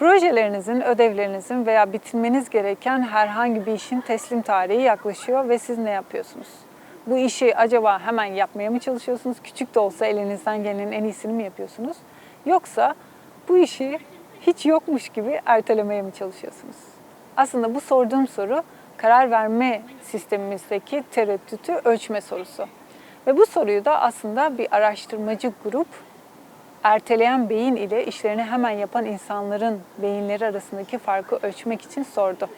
Projelerinizin, ödevlerinizin veya bitirmeniz gereken herhangi bir işin teslim tarihi yaklaşıyor ve siz ne yapıyorsunuz? Bu işi acaba hemen yapmaya mı çalışıyorsunuz? Küçük de olsa elinizden gelenin en iyisini mi yapıyorsunuz? Yoksa bu işi hiç yokmuş gibi ertelemeye mi çalışıyorsunuz? Aslında bu sorduğum soru karar verme sistemimizdeki tereddütü ölçme sorusu. Ve bu soruyu da aslında bir araştırmacı grup erteleyen beyin ile işlerini hemen yapan insanların beyinleri arasındaki farkı ölçmek için sordu.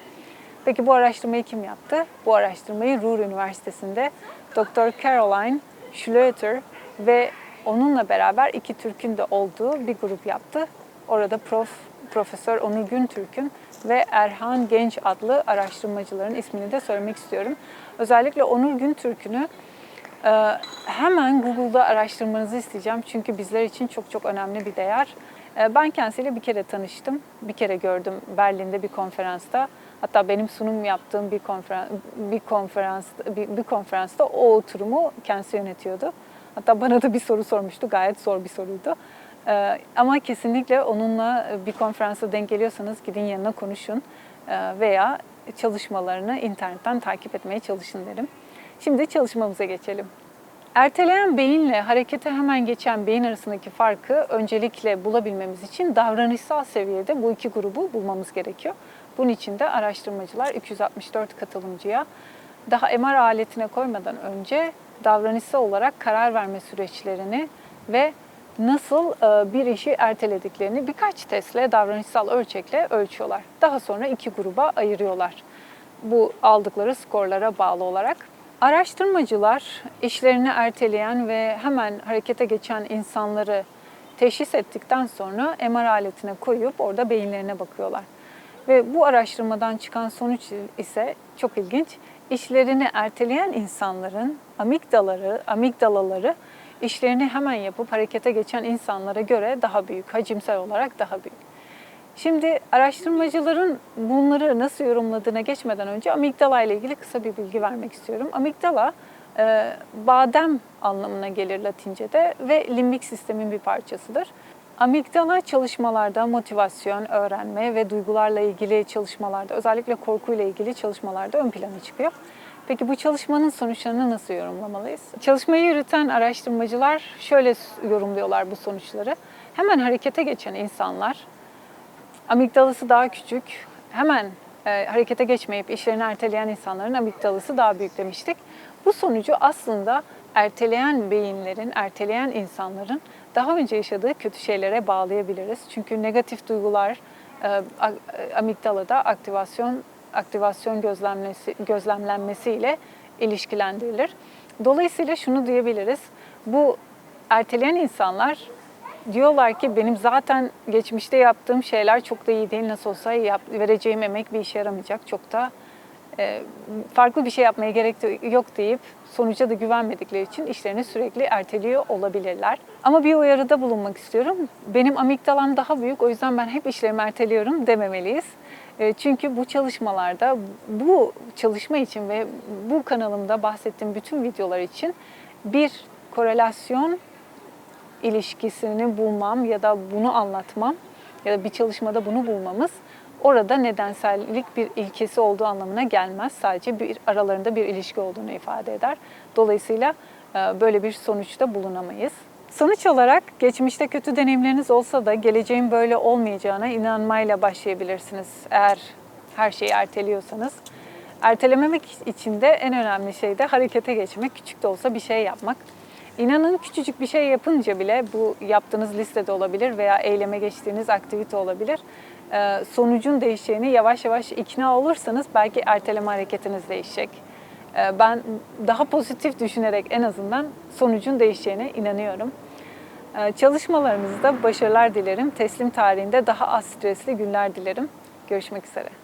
Peki bu araştırmayı kim yaptı? Bu araştırmayı Ruhr Üniversitesi'nde Dr. Caroline Schlöter ve onunla beraber iki Türk'ün de olduğu bir grup yaptı. Orada Prof. Profesör Onur Güntürk'ün ve Erhan Genç adlı araştırmacıların ismini de söylemek istiyorum. Özellikle Onur Güntürk'ünü hemen Google'da araştırmanızı isteyeceğim çünkü bizler için çok çok önemli bir değer. Ee, ben kendisiyle bir kere tanıştım, bir kere gördüm Berlin'de bir konferansta. Hatta benim sunum yaptığım bir konferans bir konferans bir, bir konferansta o oturumu kendisi yönetiyordu. Hatta bana da bir soru sormuştu. Gayet zor bir soruydu. Ee, ama kesinlikle onunla bir konferansa denk geliyorsanız gidin yanına konuşun Ee, veya çalışmalarını internetten takip etmeye çalışın derim. Şimdi çalışmamıza geçelim. Erteleyen beyinle harekete hemen geçen beyin arasındaki farkı öncelikle bulabilmemiz için davranışsal seviyede bu iki grubu bulmamız gerekiyor. Bunun için de araştırmacılar 264 katılımcıya daha MR aletine koymadan önce davranışsal olarak karar verme süreçlerini ve nasıl e, bir işi ertelediklerini birkaç testle, davranışsal ölçekle ölçüyorlar. Daha sonra iki gruba ayırıyorlar. Bu aldıkları skorlara bağlı olarak. Araştırmacılar işlerini erteleyen ve hemen harekete geçen insanları teşhis ettikten sonra MR aletine koyup orada beyinlerine bakıyorlar. Ve bu araştırmadan çıkan sonuç ise çok ilginç. İşlerini erteleyen insanların amigdaları, amigdalaları işlerini hemen yapıp harekete geçen insanlara göre daha büyük, hacimsel olarak daha büyük. Şimdi araştırmacıların bunları nasıl yorumladığına geçmeden önce amigdala ile ilgili kısa bir bilgi vermek istiyorum. Amigdala e, badem anlamına gelir Latince'de ve limbik sistemin bir parçasıdır. Amigdala çalışmalarda motivasyon, öğrenme ve duygularla ilgili çalışmalarda, özellikle korkuyla ilgili çalışmalarda ön plana çıkıyor. Peki bu çalışmanın sonuçlarını nasıl yorumlamalıyız? Çalışmayı yürüten araştırmacılar şöyle yorumluyorlar bu sonuçları. Hemen harekete geçen insanlar amigdalası daha küçük. Hemen e, harekete geçmeyip işlerini erteleyen insanların amigdalası daha büyük demiştik. Bu sonucu aslında erteleyen beyinlerin, erteleyen insanların daha önce yaşadığı kötü şeylere bağlayabiliriz. Çünkü negatif duygular e, amigdalada aktivasyon aktivasyon gözlemlesi, gözlemlenmesiyle ilişkilendirilir. Dolayısıyla şunu diyebiliriz. Bu erteleyen insanlar diyorlar ki benim zaten geçmişte yaptığım şeyler çok da iyi değil. Nasıl olsa yap, vereceğim emek bir işe yaramayacak. Çok da e, farklı bir şey yapmaya gerek de yok deyip sonuca da güvenmedikleri için işlerini sürekli erteliyor olabilirler. Ama bir uyarıda bulunmak istiyorum. Benim amigdalam daha büyük o yüzden ben hep işlerimi erteliyorum dememeliyiz. E, çünkü bu çalışmalarda bu çalışma için ve bu kanalımda bahsettiğim bütün videolar için bir korelasyon ilişkisini bulmam ya da bunu anlatmam ya da bir çalışmada bunu bulmamız orada nedensellik bir ilkesi olduğu anlamına gelmez. Sadece bir aralarında bir ilişki olduğunu ifade eder. Dolayısıyla e, böyle bir sonuçta bulunamayız. Sonuç olarak geçmişte kötü deneyimleriniz olsa da geleceğin böyle olmayacağına inanmayla başlayabilirsiniz eğer her şeyi erteliyorsanız. Ertelememek için de en önemli şey de harekete geçmek, küçük de olsa bir şey yapmak. İnanın küçücük bir şey yapınca bile bu yaptığınız listede olabilir veya eyleme geçtiğiniz aktivite olabilir. Ee, sonucun değişeceğini yavaş yavaş ikna olursanız belki erteleme hareketiniz değişecek. Ee, ben daha pozitif düşünerek en azından sonucun değişeceğine inanıyorum. Ee, çalışmalarınızda başarılar dilerim. Teslim tarihinde daha az stresli günler dilerim. Görüşmek üzere.